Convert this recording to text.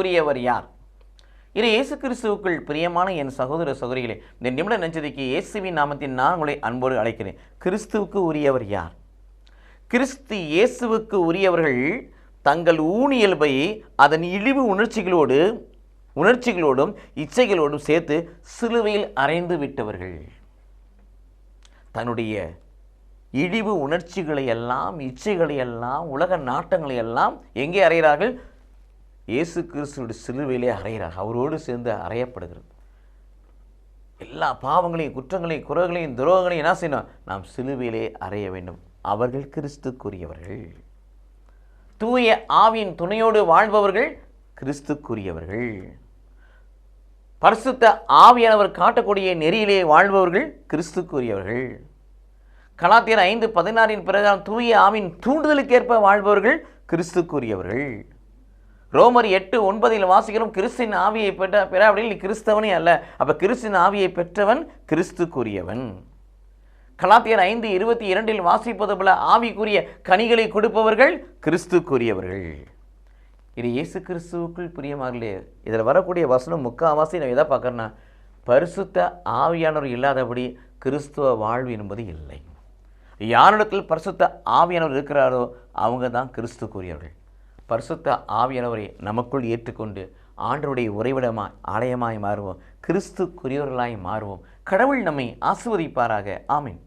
உரியவர் யார்? இது இயேசு கிறிஸ்துவுக்குள் பிரியமான என் சகோதர சகோதரிகளே இந்த நிமிட நஞ்சதிக்கு இயேசுவின் நாமத்தின் நான் உங்களை அன்போடு அழைக்கிறேன். கிறிஸ்துவுக்கு உரியவர் யார்? கிறிஸ்து இயேசுவுக்கு உரியவர்கள் தங்கள் ஊனியல்பை அதன் இழிவு உணர்ச்சிகளோடு உணர்ச்சிகளோடும் இச்சைகளோடும் சேர்த்து சிலுவையில் அறைந்து விட்டவர்கள். தன்னுடைய இழிவு உணர்ச்சிகளை எல்லாம் இச்சைகளை எல்லாம் உலக நாட்டங்களை எல்லாம் எங்கே அறைகிறார்கள்? இயேசு கிறிஸ்துவோட சிலுவையிலே அறைகிறார். அவரோடு சேர்ந்து அறையப்படுகிறது. எல்லா பாவங்களையும் குற்றங்களையும் குறைகளையும் துரோகங்களையும் என்ன செய்யணும்? நாம் சிலுவையிலே அறைய வேண்டும். அவர்கள் கிறிஸ்துக்குரியவர்கள். தூய ஆவியின் துணையோடு வாழ்பவர்கள் கிறிஸ்துக்குரியவர்கள். பரிசுத்த ஆவியானவர் காட்டக்கூடிய நெறியிலே வாழ்பவர்கள் கிறிஸ்துக்குரியவர்கள். கலாத்தியர் ஐந்து பதினாறின் பிறகு தூய ஆவின் தூண்டுதலுக்கேற்ப வாழ்பவர்கள் கிறிஸ்துக்குரியவர்கள். ரோமர் எட்டு ஒன்பதில் வாசிக்கிறோம் கிறிஸ்தின் ஆவியை பெற்ற பெற நீ கிறிஸ்தவனே அல்ல. அப்ப கிறிஸ்தின் ஆவியை பெற்றவன் கிறிஸ்துக்குரியவன். கலாத்தியர் ஐந்து இருபத்தி இரண்டில் வாசிப்பது போல ஆவிக்குரிய கனிகளை கொடுப்பவர்கள் கிறிஸ்துக்குரியவர்கள். இது இயேசு கிறிஸ்துவுக்குள் பிரியமாகலே இதில் வரக்கூடிய வசனம் முக்காவாசி நான் எதை பார்க்குறேன்னா பரிசுத்த ஆவியானவர் இல்லாதபடி கிறிஸ்துவ வாழ்வு என்பது இல்லை. யாரிடத்தில் பரிசுத்த ஆவியானவர் இருக்கிறாரோ அவங்க தான் கிறிஸ்துக்குரியவர்கள். பரிசுத்த ஆவியானவரை நமக்குள் ஏற்றுக்கொண்டு ஆண்டருடைய உறைவிடமாய் ஆலயமாய் மாறுவோம். கிறிஸ்துக்குரியவர்களாய் மாறுவோம். கடவுள் நம்மை ஆசிர்வதிப்பாராக. ஆமீன்.